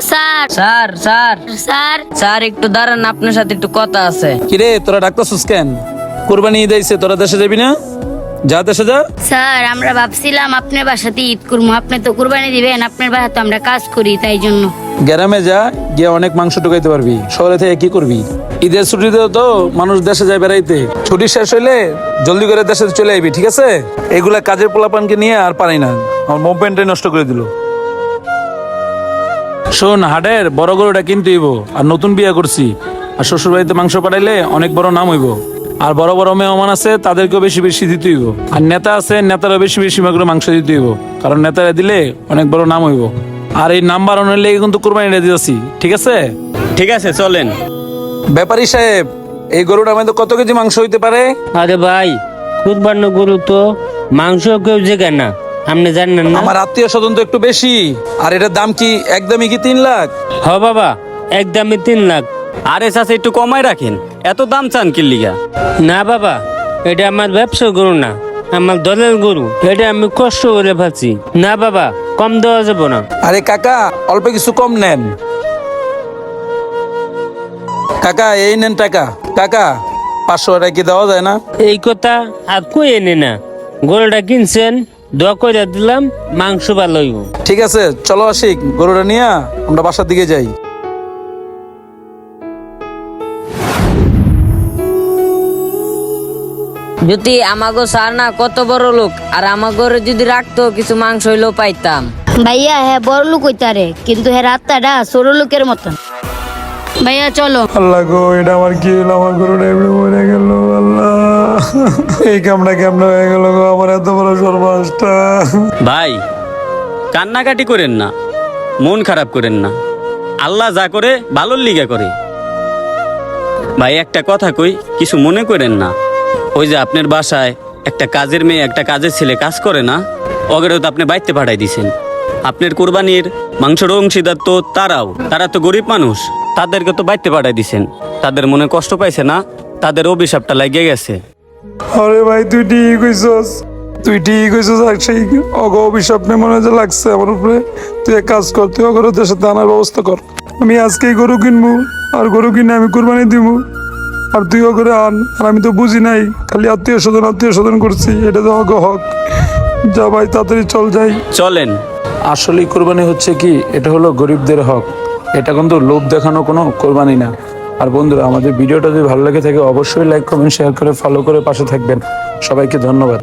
Sir. Sir sir. Sir. Sir একটু দাঁড়ান আপনার সাথে একটু কথা আছে। কিরে তোরা কেন? কোরবানি ঈদ আইছে তোরা দেশে যাবি না? যা দেশে যা। স্যার আমরা ভাবছিলাম আপনার বাসাতে ঈদ করব আপনি তো কুরবানি দিবেন আপনার বাসা তো আমরা কাজ করি তাই জন্য। গ্রামে যা গিয়ে অনেক মাংস ঢুকাইতে পারবি। শহরে থেকে কি করবি? ঈদের ছুটিতে তো মানুষ দেশে যায় বেড়াইতে। ছুটি শেষ হইলে জলদি করে দেশে চলে আইবি ঠিক আছে? এগুলা কাজের পোলাপানকে নিয়ে আর পারি না। আমার মুভমেন্টটাই নষ্ট করে দিল। শোন হাডের বড় গরুটা কিনতে হইব আর নতুন বিয়ে করছি। আর শ্বশুর বাড়িতে মাংস পাঠাইলে অনেক বড় নাম হইব। আর বড় বড় মেহমান আছে তাদেরকেও বেশি বেশি দিতে হইব। আর নেতা আছে নেতারও বেশি বেশি করে মাংস দিতে হইব। কারণ নেতারা দিলে অনেক বড় নাম হইব। আর এই নাম বাড়ানোর লেগে কিন্তু কোরবানিটা দিতেছি ঠিক আছে? ঠিক আছে চলেন। ব্যাপারী সাহেব এই গরুটার মধ্যে কত কেজি মাংস হইতে পারে? আরে ভাই কুরবান গরু তো মাংস কেউ জেগে না। আপনি জানেন না? আমার আত্মীয় স্বজন তো একটু বেশি। আর এটার দাম কি একদমই কি তিন লাখ? হ বাবা একদমই তিন লাখ। আরে চাচা একটু কমাই রাখেন। এত দাম চান কি লিগা? না বাবা এটা আমার ব্যবসা গরু না আমার দলের গরু। এটা আমি কষ্ট করে পাচ্ছি না বাবা কম দেওয়া যাবে না। আরে কাকা অল্প কিছু কম নেন। কাকা এই নেন টাকা। কাকা পাঁচশো টাকা কি দেওয়া যায় না? এই কথা আর কই এনে না? গরুটা কিনছেন? দোয়া করে দিলাম মাংস ভালো হইব। ঠিক আছে চলো আশিক গরুটা নিয়ে আমরা বাসার দিকে যাই। যদি আমাগো স্যার না কত বড় লোক আর আমাগো যদি রাখতো কিছু মাংস হইলেও পাইতাম। ভাইয়া হ্যাঁ বড় লোক হইতারে কিন্তু হ্যাঁ রাস্তাটা ছোট লোকের মতন। ভাইয়া চলো। আল্লাহ গো এটা আমার কি হলো আমার গরুটা এমনি মরে গেল আল্লাহ। এই কামটা কেমন হয়ে গেল গো? আমার এত সর্বনাশটা। ভাই কান্নাকাটি করেন না মন খারাপ করেন না। আল্লাহ যা করে ভালোর লিগা করে। ভাই একটা কথা কই কিছু মনে করেন না? ওই যে আপনার বাসায় একটা কাজের মেয়ে একটা কাজের ছেলে কাজ করে না অগেরেও তো আপনি বাইতে পাঠাই দিছেন। আপনার কোরবানির মাংসর অংশীদার তো তারাও তারা তো গরিব মানুষ তাদেরকে তো বাইতে পাঠাই দিছেন। তাদের মনে কষ্ট পাইছে না তাদের অভিশাপটা লাগিয়ে গেছে। আরে ভাই তুই ঠিক কইছস। তুই ঠিক কইছস আর সেই অগ অভিশাপ নিয়ে মনে যে লাগছে আমার উপরে। তুই এক কাজ কর তুই অগর দেশে আনার ব্যবস্থা কর। আমি আজকেই গরু কিনবো আর গরু কিনে আমি কুরবানি দিব। আর তুই অগরে আন আর আমি তো বুঝি নাই খালি আত্মীয় স্বজন আত্মীয় স্বজন করছি এটা তো অগ হক। যা ভাই তাড়াতাড়ি চল যাই। চলেন। আসলে কোরবানি হচ্ছে কি এটা হলো গরিবদের হক। এটা কিন্তু লোভ দেখানো কোনো কোরবানি না। আর বন্ধুরা আমাদের ভিডিওটা যদি ভালো লাগে থাকে অবশ্যই লাইক কমেন্ট শেয়ার করে ফলো করে পাশে থাকবেন। সবাইকে ধন্যবাদ।